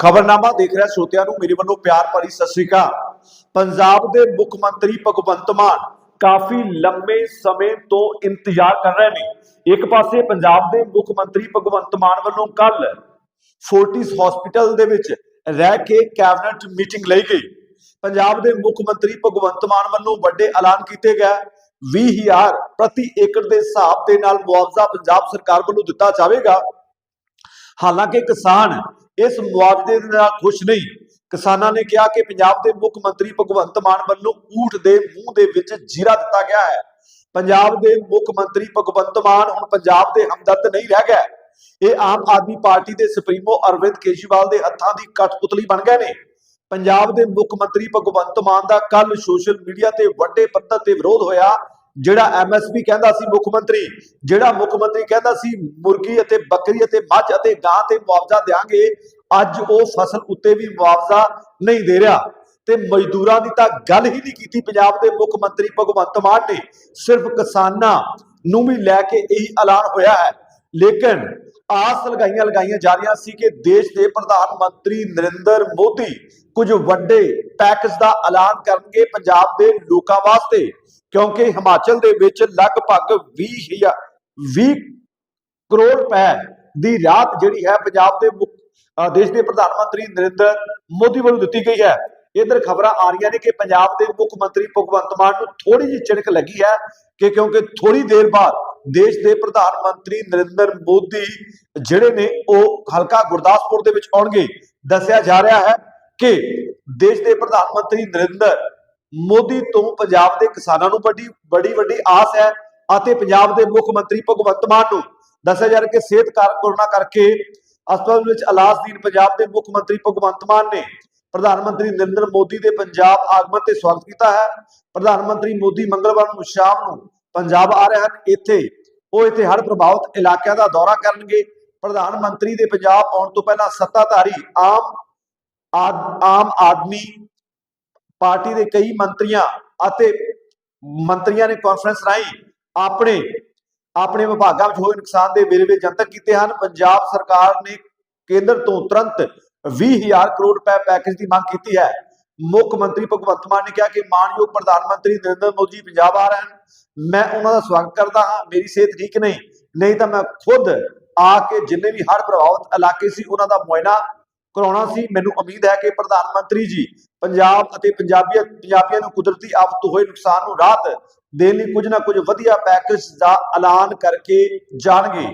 ਖਬਰਨਾਮਾ ਦੇਖ ਰਿਹਾ ਸਰੋਤਿਆਂ ਨੂੰ, ਮੇਰੇ ਵੱਲੋਂ ਪਿਆਰ ਭਰੀ ਸਤਿ ਸ੍ਰੀ ਅਕਾਲ। ਪੰਜਾਬ ਦੇ ਮੁੱਖ ਮੰਤਰੀ ਭਗਵੰਤ ਮਾਨ ਕਾਫੀ ਲੰਮੇ ਸਮੇਂ ਤੋਂ ਇੰਤਜ਼ਾਰ ਕਰ ਰਹੇ ਨੇ। ਇੱਕ ਪਾਸੇ ਪੰਜਾਬ ਦੇ ਮੁੱਖ ਮੰਤਰੀ ਭਗਵੰਤ ਮਾਨ ਵੱਲੋਂ ਕੱਲ ਫੋਰਟਿਸ ਹਸਪੀਟਲ ਦੇ ਵਿੱਚ ਰਹਿ ਕੇ ਕੈਬਨਿਟ ਮੀਟਿੰਗ ਲਈ ਗਈ। ਪੰਜਾਬ ਦੇ ਮੁੱਖ ਮੰਤਰੀ ਭਗਵੰਤ ਮਾਨ ਵੱਲੋਂ ਵੱਡੇ ਐਲਾਨ ਕੀਤੇ ਗਏ। 20000 ਪ੍ਰਤੀ ਏਕੜ ਦੇ ਹਿਸਾਬ ਦੇ ਨਾਲ ਮੁਆਵਜ਼ਾ ਪੰਜਾਬ ਸਰਕਾਰ ਵੱਲੋਂ ਦਿੱਤਾ ਜਾਵੇਗਾ। ਹਾਲਾਂਕਿ ਕਿਸਾਨ ਇਸ ਮੁਆਵਜ਼ੇ ਦੇ ਨਾਲ ਖੁਸ਼ ਨਹੀਂ। ਕਿਸਾਨਾਂ ਨੇ ਕਿਹਾ ਕਿ ਪੰਜਾਬ ਦੇ ਮੁੱਖ ਮੰਤਰੀ ਭਗਵੰਤ ਮਾਨ ਵੱਲੋਂ ਊਠ ਦੇ ਮੂੰਹ ਦੇ ਵਿੱਚ ਜੀਰਾ ਦਿੱਤਾ ਗਿਆ ਹੈ। ਪੰਜਾਬ ਦੇ ਮੁੱਖ ਮੰਤਰੀ ਭਗਵੰਤ ਮਾਨ ਹੁਣ ਪੰਜਾਬ ਦੇ ਹਮਦਰਦ ਨਹੀਂ ਰਹਿ ਗਿਆ ਇਹ ਆਮ ਆਦਮੀ ਪਾਰਟੀ ਦੇ ਸੁਪਰੀਮੋ ਅਰਵਿੰਦ ਕੇਜਰੀਵਾਲ ਦੇ ਹੱਥਾਂ ਦੀ ਕਠਪੁਤਲੀ ਬਣ ਗਏ ਨੇ। ਪੰਜਾਬ ਦੇ ਮੁੱਖ ਮੰਤਰੀ ਭਗਵੰਤ ਮਾਨ ਦਾ ਕੱਲ ਸੋਸ਼ਲ ਮੀਡੀਆ ਤੇ ਵੱਡੇ ਪੱਧਰ ਤੇ ਵਿਰੋਧ ਹੋਇਆ। ਜਿਹੜਾ ਐਮਐਸਪੀ ਕਹਿੰਦਾ ਸੀ ਮੁੱਖ ਮੰਤਰੀ, ਜਿਹੜਾ ਮੁੱਖ ਮੰਤਰੀ ਕਹਿੰਦਾ ਸੀ ਮੁਰਗੀ ਅਤੇ ਬੱਕਰੀ ਅਤੇ ਮੱਝ ਅਤੇ ਗਾਂ ਤੇ ਮੁਆਵਜ਼ਾ ਦੇਾਂਗੇ ਅੱਜ ਉਹ ਫਸਲ ਉੱਤੇ ਵੀ ਮੁਆਵਜ਼ਾ ਨਹੀਂ ਦੇ ਰਿਹਾ। ਤੇ ਮਜ਼ਦੂਰਾਂ ਦੀ ਤਾਂ ਗੱਲ ਹੀ ਨਹੀਂ ਕੀਤੀ, ਪੰਜਾਬ ਦੇ ਮੁੱਖ ਮੰਤਰੀ ਭਗਵੰਤ ਮਾਨ ਨੇ। ਸਿਰਫ ਕਿਸਾਨਾਂ ਨੂੰ ਵੀ ਲੈ ਕੇ ਇਹੀ ਐਲਾਨ ਹੋਇਆ ਹੈ ਲੇਕਿਨ ਆਸ ਲਗਾਈਆਂ ਲਗਾਈਆਂ ਜਾ ਰਹੀਆਂ ਸੀ ਕਿ ਦੇਸ਼ ਦੇ ਪ੍ਰਧਾਨ ਮੰਤਰੀ ਨਰਿੰਦਰ ਮੋਦੀ ਕੁਝ ਵੱਡੇ ਪੈਕੇਜ ਦਾ ਐਲਾਨ ਕਰਨਗੇ ਪੰਜਾਬ ਦੇ ਲੋਕਾਂ ਵਾਸਤੇ, ਕਿਉਂਕਿ ਹਿਮਾਚਲ ਦੇ ਵਿੱਚ ਲਗਭਗ 20 20 ਕਰੋੜ ਰੁਪਏ ਦੀ ਰਾਤ ਜਿਹੜੀ ਹੈ ਪੰਜਾਬ ਦੇ ਮੁੱਖ ਦੇਸ਼ ਦੇ ਪ੍ਰਧਾਨ ਮੰਤਰੀ ਨਰਿੰਦਰ ਮੋਦੀ ਵੱਲੋਂ ਦਿੱਤੀ ਗਈ ਹੈ। ਇਧਰ ਖਬਰਾਂ ਆ ਰਹੀਆਂ ਨੇ ਕਿ ਪੰਜਾਬ ਦੇ ਮੁੱਖ ਮੰਤਰੀ ਭਗਵੰਤ ਮਾਨ ਨੂੰ ਥੋੜੀ ਜਿਹੀ ਚਿਣਕ ਲੱਗੀ ਹੈ ਕਿ ਕਿਉਂਕਿ ਥੋੜੀ ਦੇਰ ਬਾਅਦ ਦੇਸ਼ ਦੇ ਪ੍ਰਧਾਨ ਮੰਤਰੀ ਨਰਿੰਦਰ ਮੋਦੀ ਜਿਹੜੇ ਨੇ, ਉਹ ਹਲਕਾ ਗੁਰਦਾਸਪੁਰ ਦੇ ਵਿੱਚ ਆਉਣਗੇ। ਦੱਸਿਆ ਜਾ ਰਿਹਾ ਹੈ ਕਿ ਦੇਸ਼ ਦੇ ਪ੍ਰਧਾਨ ਮੰਤਰੀ ਨਰਿੰਦਰ ਮੋਦੀ ਤੋਂ ਪੰਜਾਬ ਦੇ ਕਿਸਾਨਾਂ ਨੂੰ ਵੱਡੀ ਬੜੀ ਵੱਡੀ ਆਸ ਹੈ ਅਤੇ ਪੰਜਾਬ ਦੇ ਮੁੱਖ ਮੰਤਰੀ ਭਗਵੰਤ ਮਾਨ ਨੂੰ ਦੱਸਿਆ ਜਾ ਰਿਹਾ ਕਿ ਸਿਹਤ ਕਾਰ, ਕਰੋਨਾ ਕਰਕੇ ਹਸਪਤਾਲ ਵਿੱਚ ਅਲਾਸਦੀਨ ਪੰਜਾਬ ਦੇ ਮੁੱਖ ਮੰਤਰੀ ਭਗਵੰਤ ਮਾਨ ਨੇ ਪ੍ਰਧਾਨ ਮੰਤਰੀ ਨਰਿੰਦਰ ਮੋਦੀ ਦੇ ਪੰਜਾਬ ਆਗਮਨ ਤੇ ਸਵਾਗਤ ਕੀਤਾ ਹੈ। ਪ੍ਰਧਾਨ ਮੰਤਰੀ ਮੋਦੀ ਮੰਗਲਵਾਰ ਨੂੰ ਸ਼ਾਮ ਨੂੰ ਪੰਜਾਬ ਆ ਰਹੇ ਹਨ ਇੱਥੇ, ਉਹ ਇੱਥੇ ਹਰ ਪ੍ਰਭਾਵਿਤ ਇਲਾਕਿਆਂ ਦਾ ਦੌਰਾ ਕਰਨਗੇ। ਪ੍ਰਧਾਨ ਮੰਤਰੀ ਦੇ ਪੰਜਾਬ ਆਉਣ ਤੋਂ ਪਹਿਲਾਂ ਸੱਤਾਧਾਰੀ ਆਮ ਆਮ ਆਦਮੀ ਪਾਰਟੀ ਦੇ ਕਈ ਮੰਤਰੀਆਂ ਅਤੇ ਮੰਤਰੀਆਂ ਨੇ ਕਾਨਫਰੰਸ ਰਾਹੀਂ ਆਪਣੇ ਆਪਣੇ ਵਿਭਾਗਾਂ ਵਿੱਚ ਹੋਏ ਨੁਕਸਾਨ ਦੇ ਵੇਰਵੇ ਜਨਤਕ ਕੀਤੇ ਹਨ। ਪੰਜਾਬ ਸਰਕਾਰ ਨੇ ਕੇਂਦਰ ਤੋਂ ਤੁਰੰਤ 20000 ਕਰੋੜ ਰੁਪਏ ਪੈਕੇਜ ਦੀ ਮੰਗ ਕੀਤੀ ਹੈ। ਮੁੱਖ ਮੰਤਰੀ ਭਗਵੰਤ ਮਾਨ ਨੇ ਕਿਹਾ ਕਿ ਮਾਨਯੋਗ ਪ੍ਰਧਾਨ ਮੰਤਰੀ ਨਰਿੰਦਰ ਮੋਦੀ ਪੰਜਾਬ ਆ ਰਹੇ ਹਨ ਮੈਂ ਉਹਨਾਂ ਦਾ ਸਵਾਗਤ ਕਰਦਾ ਹਾਂ। ਮੇਰੀ ਸਿਹਤ ਠੀਕ ਨਹੀਂ ਨਹੀਂ ਤਾਂ ਮੈਂ ਖੁਦ ਆ ਕੇ ਜਿੰਨੇ ਵੀ ਹੜ੍ਹ ਪ੍ਰਭਾਵਿਤ ਇਲਾਕੇ ਸੀ, ਉਹਨਾਂ ਦਾ ਮੁਆਇਨਾ ਕਰਾਉਣਾ ਸੀ। ਮੈਨੂੰ ਉਮੀਦ ਹੈ ਕਿ ਪ੍ਰਧਾਨ ਮੰਤਰੀ ਜੀ ਪੰਜਾਬ ਅਤੇ ਪੰਜਾਬੀਅਤ ਪੰਜਾਬੀਆਂ ਨੂੰ ਕੁਦਰਤੀ ਆਫਤ ਹੋਏ ਨੁਕਸਾਨ ਨੂੰ ਰਾਹਤ ਦੇਣ ਲਈ ਕੁਝ ਨਾ ਕੁਝ ਵਧੀਆ ਪੈਕੇਜ ਦਾ ਐਲਾਨ ਕਰਕੇ ਜਾਣਗੇ।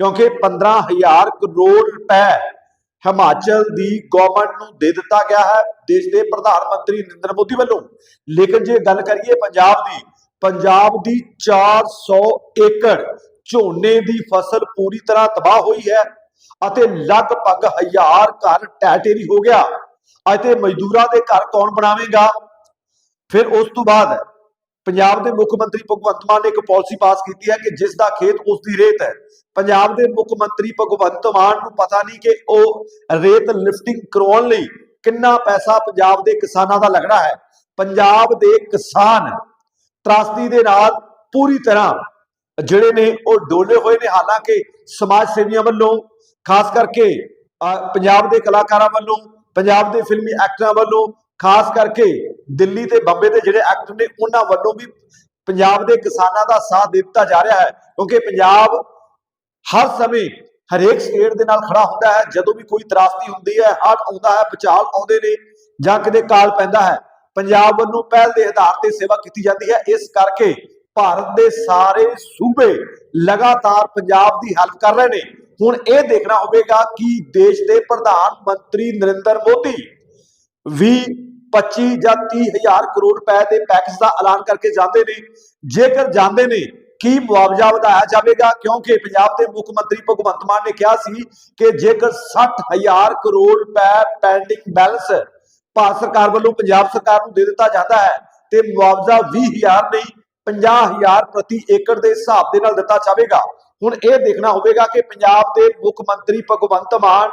ਕਿਉਂਕਿ 15000 ਕਰੋੜ ਰੁਪਏ ਹਿਮਾਚਲ ਦੀ ਗਵਰਨਮੈਂਟ ਨੂੰ ਦੇ ਦਿੱਤਾ ਗਿਆ ਹੈ, ਦੇਸ਼ ਦੇ ਪ੍ਰਧਾਨ ਮੰਤਰੀ ਨਰਿੰਦਰ ਮੋਦੀ ਵੱਲੋਂ। ਲੇਕਿਨ ਜੇ ਗੱਲ ਕਰੀਏ ਪੰਜਾਬ ਦੀ ਪੰਜਾਬ ਦੀ 400 ਏਕੜ ਝੋਨੇ ਦੀ ਫਸਲ ਪੂਰੀ ਤਰ੍ਹਾਂ ਤਬਾਹ ਹੋਈ ਹੈ ਅਤੇ ਲਗਭਗ ਹਜ਼ਾਰ ਘਰ ਟੈਟੇਰੀ ਹੋ ਗਿਆ। ਅਤੇ ਮਜ਼ਦੂਰਾਂ ਦੇ ਘਰ ਕੌਣ ਬਣਾਵੇਗਾ? ਫਿਰ ਉਸ ਤੋਂ ਬਾਅਦ ਪੰਜਾਬ ਦੇ ਮੁੱਖ ਮੰਤਰੀ ਭਗਵੰਤ ਮਾਨ ਨੇ ਇੱਕ ਪਾਲਿਸੀ ਪਾਸ ਕੀਤੀ ਹੈ ਕਿ ਜਿਸ ਦਾ ਖੇਤ ਉਸ ਦੀ ਰੇਤ ਹੈ। ਪੰਜਾਬ ਦੇ ਮੁੱਖ ਮੰਤਰੀ ਭਗਵੰਤ ਮਾਨ ਨੂੰ ਪਤਾ ਨਹੀਂ ਕਿ ਉਹ ਰੇਤ ਲਿਫਟਿੰਗ ਕਰਵਾਉਣ ਲਈ ਕਿੰਨਾ ਪੈਸਾ ਪੰਜਾਬ ਦੇ ਕਿਸਾਨਾਂ ਦਾ ਲੱਗਣਾ ਹੈ। ਪੰਜਾਬ ਦੇ ਕਿਸਾਨ ਤਰਾਸਦੀ ਦੇ ਨਾਲ ਪੂਰੀ ਤਰ੍ਹਾਂ ਜਿਹੜੇ ਨੇ ਉਹ ਡੋਲੇ ਹੋਏ ਨੇ। ਹਾਲਾਂਕਿ ਸਮਾਜ ਸੇਵੀਆਂ ਵੱਲੋਂ ਖਾਸ ਕਰਕੇ ਅਹ, ਪੰਜਾਬ ਦੇ ਕਲਾਕਾਰਾਂ ਵੱਲੋਂ ਪੰਜਾਬ ਦੇ ਫਿਲਮੀ ਐਕਟਰਾਂ ਵੱਲੋਂ ਖਾਸ ਕਰਕੇ ਦਿੱਲੀ ਤੇ ਬੰਬੇ ਦੇ ਜਿਹੜੇ ਐਕਟ ਨੇ, ਉਹਨਾਂ ਵੱਲੋਂ ਵੀ ਪੰਜਾਬ ਦੇ ਕਿਸਾਨਾਂ ਦਾ ਸਾਥ ਦਿੱਤਾ ਜਾ ਰਿਹਾ ਹੈ, ਕਿਉਂਕਿ ਪੰਜਾਬ ਹਰ ਸਮੇਂ ਹਰੇਕ ਸਟੇਟ ਦੇ ਨਾਲ ਖੜਾ ਹੁੰਦਾ ਹੈ, ਜਦੋਂ ਵੀ ਕੋਈ ਤਰਾਸਦੀ ਹੁੰਦੀ ਹੈ ਹੜ ਆਉਂਦਾ ਹੈ, ਭੁਚਾਲ ਆਉਂਦੇ ਨੇ ਜਾਂ ਕਿਤੇ ਕਾਲ ਪੈਂਦਾ ਹੈ, ਪੰਜਾਬ ਵੱਲੋਂ ਪਹਿਲ ਦੇ ਆਧਾਰ ਤੇ ਸੇਵਾ ਕੀਤੀ ਜਾਂਦੀ ਹੈ, ਇਸ ਕਰਕੇ ਭਾਰਤ ਦੇ ਸਾਰੇ ਸੂਬੇ ਲਗਾਤਾਰ ਪੰਜਾਬ ਦੀ ਹੈਲਪ ਕਰ ਰਹੇ ਨੇ। ਹੁਣ ਇਹ ਦੇਖਣਾ ਹੋਵੇਗਾ ਕਿ ਦੇਸ਼ ਦੇ ਪ੍ਰਧਾਨ ਮੰਤਰੀ ਨਰਿੰਦਰ ਮੋਦੀ ਵੀ 25 ਜਾਂ 30 ਹਜ਼ਾਰ ਕਰੋੜ ਰੁਪਏ ਦੇ ਪੈਕੇਜ ਦਾ ਐਲਾਨ ਕਰਕੇ ਜਾਂਦੇ ਨੇ। ਜੇਕਰ ਜਾਂਦੇ ਨੇ, ਕੀ ਮੁਆਵਜ਼ਾ ਵਧਾਇਆ ਜਾਵੇਗਾ? ਕਿਉਂਕਿ ਪੰਜਾਬ ਦੇ ਮੁੱਖ ਮੰਤਰੀ ਭਗਵੰਤ ਮਾਨ ਨੇ ਕਿਹਾ ਸੀ ਕਿ ਜੇਕਰ 60 ਹਜ਼ਾਰ ਕਰੋੜ ਰੁਪਏ ਪੈਂਡਿੰਗ ਬੈਲੈਂਸ ਭਾਰਤ ਸਰਕਾਰ ਵੱਲੋਂ ਪੰਜਾਬ ਸਰਕਾਰ ਨੂੰ ਦੇ ਦਿੱਤਾ ਜਾਂਦਾ ਹੈ, ਤੇ ਮੁਆਵਜ਼ਾ 20000 ਨਹੀਂ 50000 ਪ੍ਰਤੀ ਏਕੜ ਦੇ ਹਿਸਾਬ ਦੇ ਨਾਲ ਦਿੱਤਾ ਜਾਵੇਗਾ। ਹੁਣ ਇਹ ਦੇਖਣਾ ਹੋਵੇਗਾ ਕਿ ਪੰਜਾਬ ਦੇ ਮੁੱਖ ਮੰਤਰੀ ਭਗਵੰਤ ਮਾਨ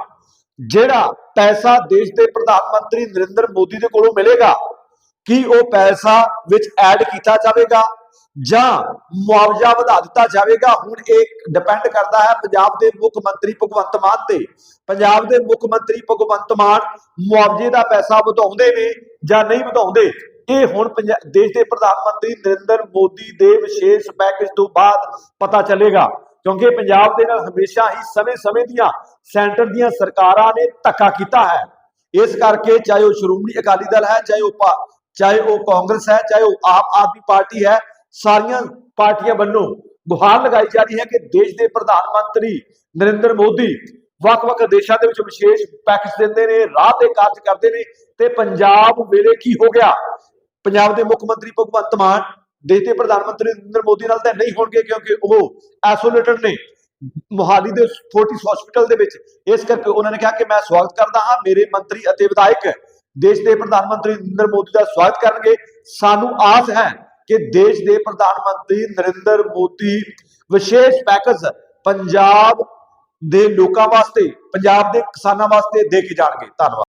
ਜਿਹੜਾ ਪੈਸਾ ਦੇਸ਼ ਦੇ ਪ੍ਰਧਾਨ ਮੰਤਰੀ ਨਰਿੰਦਰ ਮੋਦੀ ਦੇ ਕੋਲੋਂ ਮਿਲੇਗਾ, ਕੀ ਉਹ ਪੈਸਾ ਵਿੱਚ ਐਡ ਕੀਤਾ ਜਾਵੇਗਾ ਜਾਂ ਮੁਆਵਜ਼ਾ ਵਧਾ ਦਿੱਤਾ ਜਾਵੇਗਾ? ਹੁਣ ਇਹ ਡਿਪੈਂਡ ਕਰਦਾ ਹੈ ਪੰਜਾਬ ਦੇ ਮੁੱਖ ਮੰਤਰੀ ਭਗਵੰਤ ਮਾਨ ਤੇ। ਪੰਜਾਬ ਦੇ ਮੁੱਖ ਮੰਤਰੀ ਭਗਵੰਤ ਮਾਨ ਮੁਆਵਜ਼ੇ ਦਾ ਪੈਸਾ ਵਧਾਉਂਦੇ ਨੇ ਜਾਂ ਨਹੀਂ ਵਧਾਉਂਦੇ? ਇਹ ਹੁਣ ਪੰਜਾ- ਦੇਸ਼ ਦੇ ਪ੍ਰਧਾਨ ਮੰਤਰੀ ਨਰਿੰਦਰ ਮੋਦੀ ਦੇ ਵਿਸ਼ੇਸ਼ ਪੈਕੇਜ ਤੋਂ ਬਾਅਦ ਪਤਾ ਚੱਲੇਗਾ। ਕਿਉਂਕਿ ਪੰਜਾਬ ਦੇ ਨਾਲ ਹਮੇਸ਼ਾ ਹੀ ਸਮੇਂ-ਸਮੇਂ ਦੀਆਂ ਸੈਂਟਰ ਦੀਆਂ ਸਰਕਾਰਾਂ ਨੇ ਧੱਕਾ ਕੀਤਾ ਹੈ। ਇਸ ਕਰਕੇ ਚਾਹੇ ਉਹ ਸ਼੍ਰੋਮਣੀ ਅਕਾਲੀ ਦਲ ਹੈ, ਚਾਹੇ ਉਹ ਚਾਹੇ ਉਹ ਕਾਂਗਰਸ ਹੈ, ਚਾਹੇ ਉਹ ਆਮ ਆਦਮੀ ਪਾਰਟੀ ਹੈ, ਸਾਰੀਆਂ ਪਾਰਟੀਆਂ ਵੱਲੋਂ ਗੁਹਾਰ ਲਗਾਈ ਜਾ ਰਹੀ ਹੈ ਕਿ ਦੇਸ਼ ਦੇ ਪ੍ਰਧਾਨ ਮੰਤਰੀ ਨਰਿੰਦਰ ਮੋਦੀ ਵੱਖ-ਵੱਖ ਦੇਸ਼ਾਂ ਦੇ ਵਿੱਚ ਵਿਸ਼ੇਸ਼ ਪੈਕੇਜ ਦਿੰਦੇ ਨੇ, ਰਾਹ ਤੇ ਕਾਰਜ ਕਰਦੇ ਨੇ ਤੇ ਪੰਜਾਬ ਵੇਲੇ ਕੀ ਹੋ ਗਿਆ? ਪੰਜਾਬ ਦੇ ਮੁੱਖ ਮੰਤਰੀ ਭਗਵੰਤ ਮਾਨ ਦੇਸ਼ ਦੇ ਪ੍ਰਧਾਨ ਮੰਤਰੀ ਨਰਿੰਦਰ ਮੋਦੀ ਨਾਲ ਤਾਂ ਨਹੀਂ ਹੋਣਗੇ ਕਿਉਂਕਿ ਉਹ ਐਸੋਲੇਟਡ ਨੇ। ਮੋਹਾਲੀ ਦੇ ਫੋਰਟਿਸ ਹਸਪੀਟਲ ਦੇ ਵਿੱਚ। ਇਸ ਕਰਕੇ ਉਹਨਾਂ ਨੇ ਕਿਹਾ ਕਿ ਮੈਂ ਸਵਾਗਤ ਕਰਦਾ ਹਾਂ। ਮੇਰੇ ਮੰਤਰੀ ਅਤੇ ਵਿਧਾਇਕ ਦੇਸ਼ ਦੇ ਪ੍ਰਧਾਨ ਮੰਤਰੀ ਨਰਿੰਦਰ ਮੋਦੀ ਦਾ ਸਵਾਗਤ ਕਰਨਗੇ। ਸਾਨੂੰ ਆਸ ਹੈ ਕਿ ਦੇਸ਼ ਦੇ ਪ੍ਰਧਾਨ ਮੰਤਰੀ ਨਰਿੰਦਰ ਮੋਦੀ ਵਿਸ਼ੇਸ਼ ਪੈਕੇਜ ਪੰਜਾਬ ਦੇ ਲੋਕਾਂ ਵਾਸਤੇ, ਪੰਜਾਬ ਦੇ ਕਿਸਾਨਾਂ ਵਾਸਤੇ ਦੇ ਕੇ ਜਾਣਗੇ। ਧੰਨਵਾਦ।